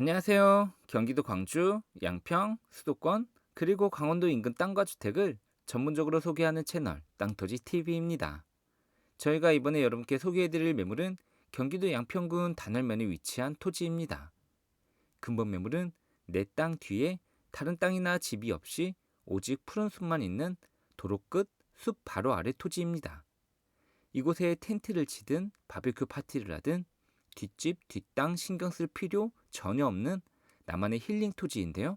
안녕하세요. 경기도 광주, 양평, 수도권, 그리고 강원도 인근 땅과 주택을 전문적으로 소개하는 채널 땅토지 TV입니다. 저희가 이번에 여러분께 소개해드릴 매물은 경기도 양평군 단월면에 위치한 토지입니다. 근본 매물은 내 땅 뒤에 다른 땅이나 집이 없이 오직 푸른 숲만 있는 도로 끝 숲 바로 아래 토지입니다. 이곳에 텐트를 치든 바베큐 파티를 하든 뒷집, 뒷땅 신경 쓸 필요 전혀 없는 나만의 힐링 토지인데요.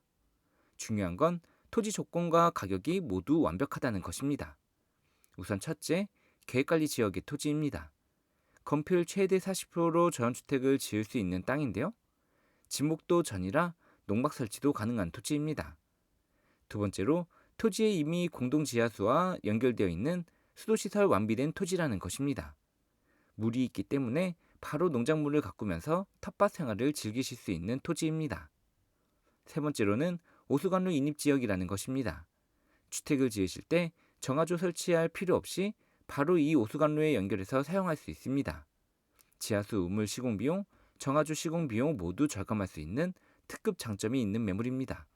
중요한 건 토지 조건과 가격이 모두 완벽하다는 것입니다. 우선 첫째, 계획관리 지역의 토지입니다. 건폐율 최대 40%로 전원주택을 지을 수 있는 땅인데요. 지목도 전이라 농막 설치도 가능한 토지입니다. 두 번째로 토지에 이미 공동 지하수와 연결되어 있는 수도시설 완비된 토지라는 것입니다. 물이 있기 때문에 바로 농작물을 가꾸면서 텃밭 생활을 즐기실 수 있는 토지입니다. 세 번째로는 오수관로 인입 지역이라는 것입니다. 주택을 지으실 때 정화조 설치할 필요 없이 바로 이 오수관로에 연결해서 사용할 수 있습니다. 지하수 우물 시공 비용, 정화조 시공 비용 모두 절감할 수 있는 특급 장점이 있는 매물입니다.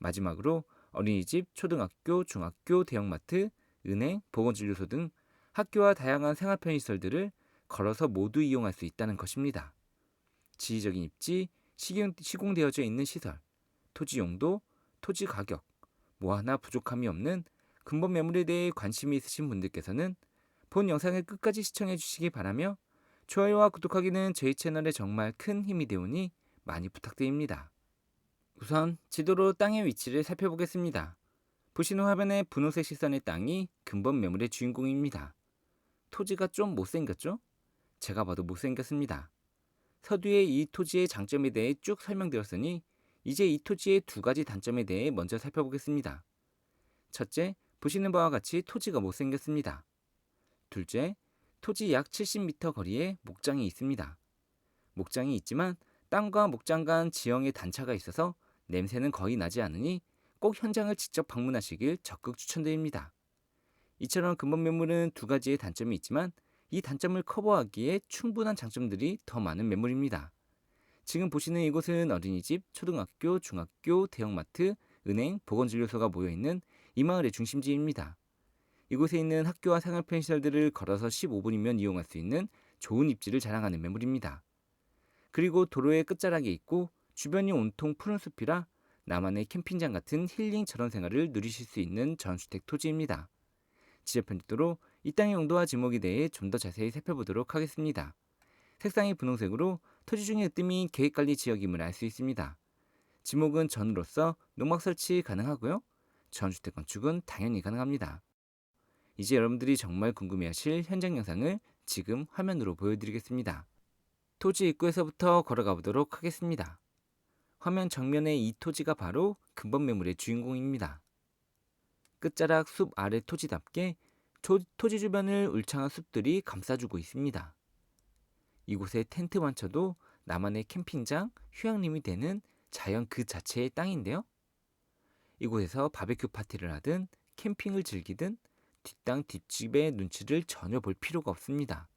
마지막으로 어린이집, 초등학교, 중학교, 대형마트, 은행, 보건진료소 등 학교와 다양한 생활 편의시설들을 걸어서 모두 이용할 수 있다는 것입니다. 지리적인 입지, 시공, 되어져 있는 시설, 토지 용도, 토지 가격, 뭐 하나 부족함이 없는 근본 매물에 대해 관심이 있으신 분들께서는 본 영상을 끝까지 시청해 주시기 바라며 좋아요와 구독하기는 저희 채널에 정말 큰 힘이 되오니 많이 부탁드립니다. 우선 지도로 땅의 위치를 살펴보겠습니다. 보시는 화면에 분홍색 시선의 땅이 근본 매물의 주인공입니다. 토지가 좀 못생겼죠? 제가 봐도 못생겼습니다. 서두에 이 토지의 장점에 대해 쭉 설명드렸으니 이제 이 토지의 두 가지 단점에 대해 먼저 살펴보겠습니다. 첫째, 보시는 바와 같이 토지가 못생겼습니다. 둘째, 토지 약 70m 거리에 목장이 있습니다. 목장이 있지만 땅과 목장 간 지형의 단차가 있어서 냄새는 거의 나지 않으니 꼭 현장을 직접 방문하시길 적극 추천드립니다. 이처럼 근본 매물은 두 가지의 단점이 있지만 이 단점을 커버하기에 충분한 장점들이 더 많은 매물입니다. 지금 보시는 이곳은 어린이집, 초등학교, 중학교, 대형마트, 은행, 보건진료소가 모여있는 이 마을의 중심지입니다. 이곳에 있는 학교와 생활편시설들을 걸어서 15분이면 이용할 수 있는 좋은 입지를 자랑하는 매물입니다. 그리고 도로의 끝자락에 있고 주변이 온통 푸른 숲이라 나만의 캠핑장 같은 힐링 전원 생활을 누리실 수 있는 전주택 토지입니다. 지저편집도로 이 땅의 용도와 지목에 대해 좀 더 자세히 살펴보도록 하겠습니다. 색상이 분홍색으로 토지 중의 으뜸이 계획관리 지역임을 알 수 있습니다. 지목은 전으로서 농막 설치 가능하고요. 전주택 건축은 당연히 가능합니다. 이제 여러분들이 정말 궁금해하실 현장 영상을 지금 화면으로 보여드리겠습니다. 토지 입구에서부터 걸어가 보도록 하겠습니다. 화면 정면에 이 토지가 바로 근본 매물의 주인공입니다. 끝자락 숲 아래 토지답게 토지 주변을 울창한 숲들이 감싸주고 있습니다. 이곳에 텐트만 쳐도 나만의 캠핑장, 휴양림이 되는 자연 그 자체의 땅인데요. 이곳에서 바베큐 파티를 하든 캠핑을 즐기든 뒷땅 뒷집의 눈치를 전혀 볼 필요가 없습니다.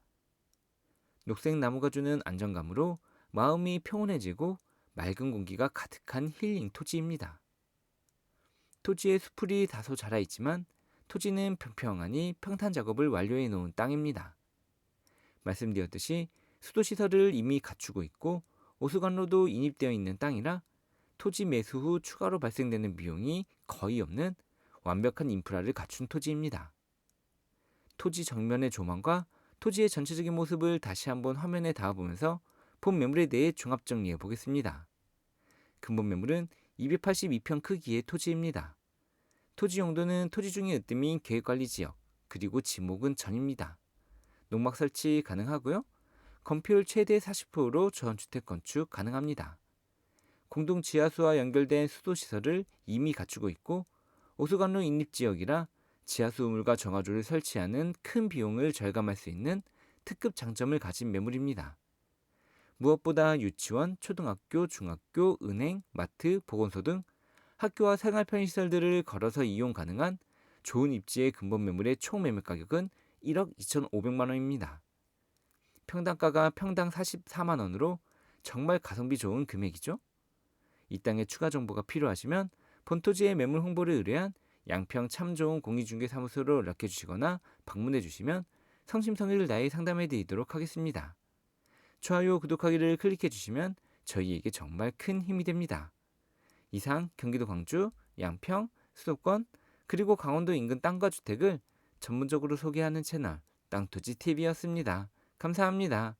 녹색 나무가 주는 안정감으로 마음이 평온해지고 맑은 공기가 가득한 힐링 토지입니다. 토지에 수풀이 다소 자라 있지만 토지는 평평하니 평탄 작업을 완료해 놓은 땅입니다. 말씀드렸듯이 수도 시설을 이미 갖추고 있고 오수관로도 인입되어 있는 땅이라 토지 매수 후 추가로 발생되는 비용이 거의 없는 완벽한 인프라를 갖춘 토지입니다. 토지 정면의 조망과 토지의 전체적인 모습을 다시 한번 화면에 담아보면서 본 매물에 대해 종합 정리해 보겠습니다. 근본 매물은 282평 크기의 토지입니다. 토지 용도는 토지 중의 으뜸인 계획관리 지역, 그리고 지목은 전입니다. 농막 설치 가능하고요. 건폐율 최대 40%로 전주택 건축 가능합니다. 공동 지하수와 연결된 수도 시설을 이미 갖추고 있고 오수관로 인립 지역이라 지하수 우물과 정화조를 설치하는 큰 비용을 절감할 수 있는 특급 장점을 가진 매물입니다. 무엇보다 유치원, 초등학교, 중학교, 은행, 마트, 보건소 등 학교와 생활 편의시설들을 걸어서 이용 가능한 좋은 입지의 근본 매물의 총 매물 가격은 1억 2,500만 원입니다. 평당가가 평당 44만 원으로 정말 가성비 좋은 금액이죠? 이 땅의 추가 정보가 필요하시면 본토지의 매물 홍보를 의뢰한 양평 참 좋은 공인중개사무소로 연락해 주시거나 방문해 주시면 성심성의를 다해 상담해 드리도록 하겠습니다. 좋아요, 구독하기를 클릭해 주시면 저희에게 정말 큰 힘이 됩니다. 이상 경기도 광주, 양평, 수도권, 그리고 강원도 인근 땅과 주택을 전문적으로 소개하는 채널 땅토지 TV였습니다. 감사합니다.